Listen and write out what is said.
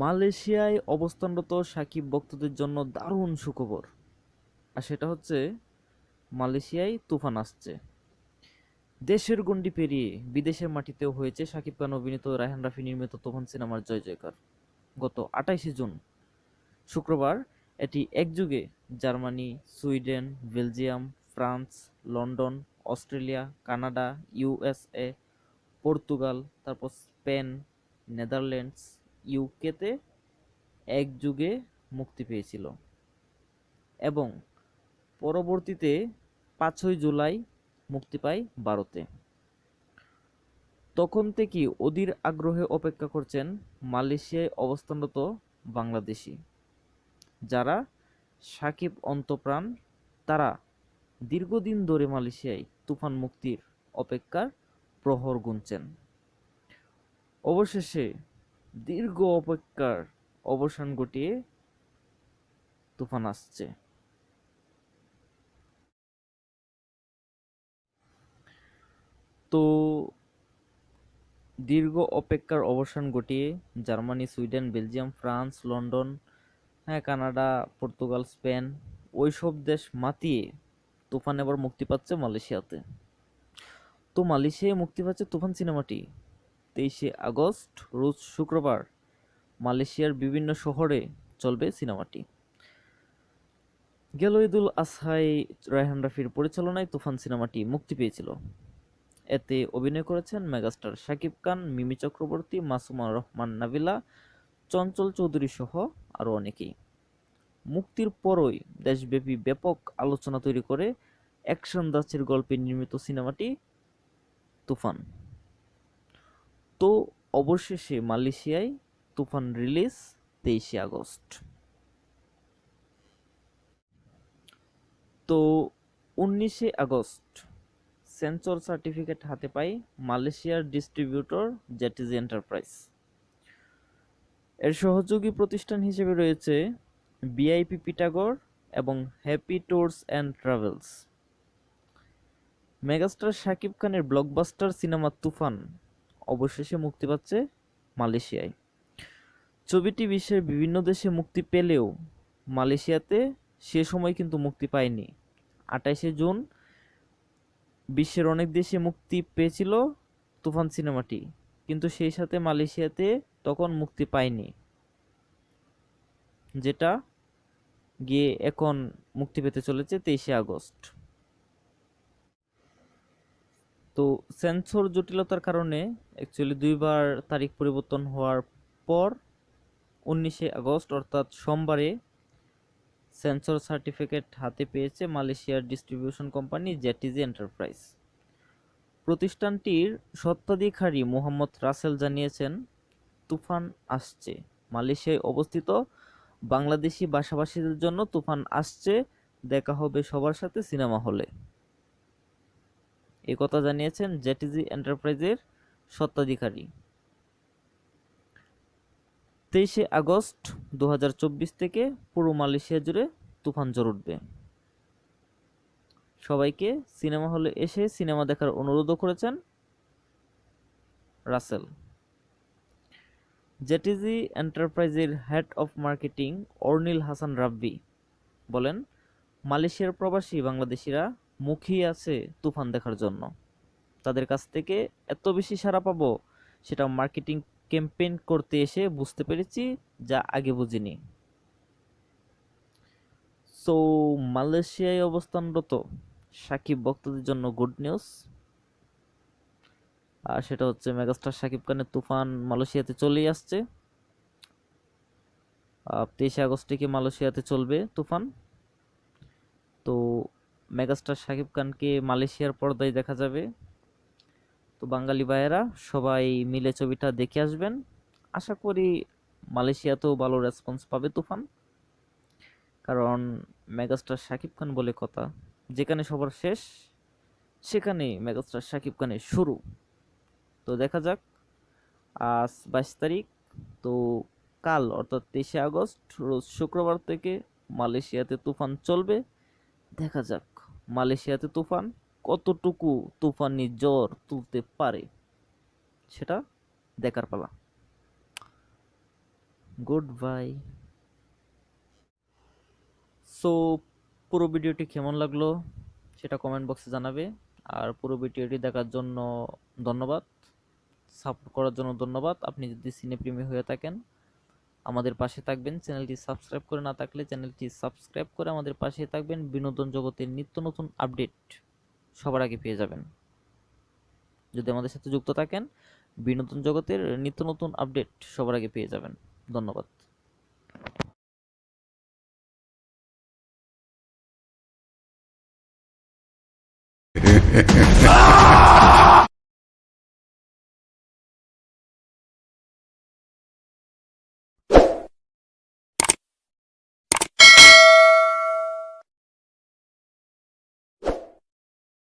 মালয়েশিয়ায় অবস্থানরত সাকিব ভক্তদের জন্য দারুণ সুখবর। আর সেটা হচ্ছে, মালয়েশিয়ায় তুফান আসছে। দেশের গণ্ডি পেরিয়ে বিদেশের মাটিতেও হয়েছে সাকিব খান অভিনীত রায়হান রাফি নির্মিত তুফান সিনেমার জয় জয়কার। গত আটাইশে জুন, শুক্রবার, এটি একযুগে Germany, Sweden, Belgium, France, London, Australia, Canada, USA, Portugal, তারপর স্পেন, নেদারল্যান্ডস ইউকেতে এক যুগে মুক্তি পেয়েছিল এবং পরবর্তীতে পাঁচই জুলাই মুক্তি পায় ভারতে। তখন থেকে অধীর আগ্রহে অপেক্ষা করছেন মালয়েশিয়ায় অবস্থানরত বাংলাদেশি, যারা সাকিব অন্তপ্রাণ। তারা দীর্ঘদিন ধরে মালয়েশিয়ায় তুফান মুক্তির অপেক্ষার প্রহর গুনছেন। অবশেষে দীর্ঘ অপেক্ষার অবসান ঘটিয়ে তুফান আসছে। তো দীর্ঘ অপেক্ষার অবসান ঘটিয়ে Germany, Sweden, Belgium, France, London হ্যাঁ কানাডা, পর্তুগাল, স্পেন, ওইসব দেশ মাতিয়ে তুফান এবার মুক্তি পাচ্ছে মালয়েশিয়াতে। তো মালয়েশিয়ায় মুক্তি পাচ্ছে তুফান সিনেমাটি। তেইশে আগস্ট, রোজ শুক্রবার মালয়েশিয়ার বিভিন্ন শহরে চলবে সিনেমাটি। গেল ঈদুল আজহায় রায়হান রাফির পরিচালনায় তুফান সিনেমাটি মুক্তি পেয়েছিল। এতে অভিনয় করেছেন মেগাস্টার শাকিব খান, মিমি চক্রবর্তী, মাসুমা রহমান নাবিলা, চঞ্চল চৌধুরী সহ আরও অনেকেই। মুক্তির পরই দেশব্যাপী ব্যাপক আলোচনা তৈরি করে অ্যাকশন দাসের গল্পে নির্মিত সিনেমাটি তুফান। তো অবশেষে মালয়েশিয়ায় তুফান রিলিজ তেইশে আগস্ট। তো উনিশে আগস্ট সেন্সর সার্টিফিকেট হাতে পাই মালয়েশিয়ার ডিস্ট্রিবিউটর জেটিজি এন্টারপ্রাইজ। এর সহযোগী প্রতিষ্ঠান হিসেবে রয়েছে বিআইপি পিটাগর এবং happy tours and travels. Megastar Shakib খানের ব্লকবাস্টার সিনেমা তুফান অবশেষে মুক্তি পাচ্ছে মালয়েশিয়ায়। ছবিটি বিশ্বের বিভিন্ন দেশে মুক্তি পেলেও মালয়েশিয়াতে সে সময় কিন্তু মুক্তি পায়নি। আঠাইশে জুন বিশ্বের অনেক দেশে মুক্তি পেয়েছিল তুফান সিনেমাটি, কিন্তু সেই সাথে মালয়েশিয়াতে তখন মুক্তি পায়নি, যেটা গিয়ে এখন মুক্তি পেতে চলেছে তেইশে আগস্ট। তো সেন্সর জটিলতার কারণে অ্যাকচুয়ালি দুইবার তারিখ পরিবর্তন হওয়ার পর উনিশে আগস্ট, অর্থাৎ সোমবারে সেন্সর সার্টিফিকেট হাতে পেয়েছে মালয়েশিয়ার ডিস্ট্রিবিউশন কোম্পানি জেটিজি এন্টারপ্রাইজ প্রতিষ্ঠানটির স্বত্বাধিকারী মোহাম্মদ রাসেল জানিয়েছেন, তুফান আসছে। মালয়েশিয়ায় অবস্থিত বাংলাদেশি ভাষাভাষীদের জন্য তুফান আসছে। দেখা হবে সবার সাথে সিনেমা হলে। এই কথা জানিয়েছেন জেটিজি এন্টারপ্রাইজের স্বত্বাধিকারী। তেইশে আগস্ট দু হাজার চব্বিশ থেকে পুরো মালয়েশিয়া জুড়ে তুফান জ্বর উঠবে। সবাইকে সিনেমা হলে এসে সিনেমা দেখার অনুরোধও করেছেন রাসেল। জেটিজি এন্টারপ্রাইজের head of marketing Arnil Hasan Rabbi বলেন, মালয়েশিয়ার প্রবাসী বাংলাদেশিরা মুখিয়ে আছে তুফান দেখার জন্য। তাদের কাছ থেকে এত বেশি সাড়া পাবো সেটা মার্কেটিং ক্যাম্পেইন করতে এসে বুঝতে পেরেছি যা আগে বুঝিনি। সো মালয়েশিয়ায় অবস্থানরত সাকিব ভক্তদের জন্য গুড নিউজ আর সেটা হচ্ছে মেগাস্টার সাকিব খানের তুফান মালয়েশিয়াতে চলেই আসছে। তেইশে আগস্ট থেকে মালয়েশিয়াতে চলবে তুফান? তো মেগাস্টার সাকিব খানকে মালয়েশিয়ার পর্দায় দেখা যাবে। তো বাঙালি ভাইয়েরা, সবাই মিলে ছবিটা দেখে আসবেন। আশা করি মালয়েশিয়াতেও ভালো রেসপন্স পাবে তুফান। কারণ মেগাস্টার শাকিব খান বলে কথা, যেখানে সবার শেষ সেখানে মেগাস্টার শাকিব খানের শুরু। তো দেখা যাক, আজ বাইশ তারিখ, তো কাল অর্থাৎ তেইশে আগস্ট, রোজ শুক্রবার থেকে মালয়েশিয়াতে তুফান চলবে। দেখা যাক। মালয়েশিয়াতে তুফান কতটুকু তুফানি জ্বর তুলতে পারে সেটা দেখার পালা। Good bye. সো, পুরো ভিডিওটি কেমন লাগল সেটা কমেন্ট বক্সে জানাবে। আর পুরো ভিডিওটি দেখার জন্য ধন্যবাদ। সাপোর্ট করার জন্য ধন্যবাদ। আপনি যদি সিনেপ্রেমী হয়ে থাকেন আমাদের পাশে থাকবেন। চ্যানেলটি সাবস্ক্রাইব করে না থাকলে চ্যানেলটি সাবস্ক্রাইব করে আমাদের পাশে থাকবেন। বিনোদন জগতের নিত্য নতুন আপডেট সবার আগে পেয়ে যাবেন। যদি আমাদের সাথে যুক্ত থাকেন, বিনোদন জগতের নিত্য নতুন আপডেট সবার আগে পেয়ে যাবেন। ধন্যবাদ। Ah!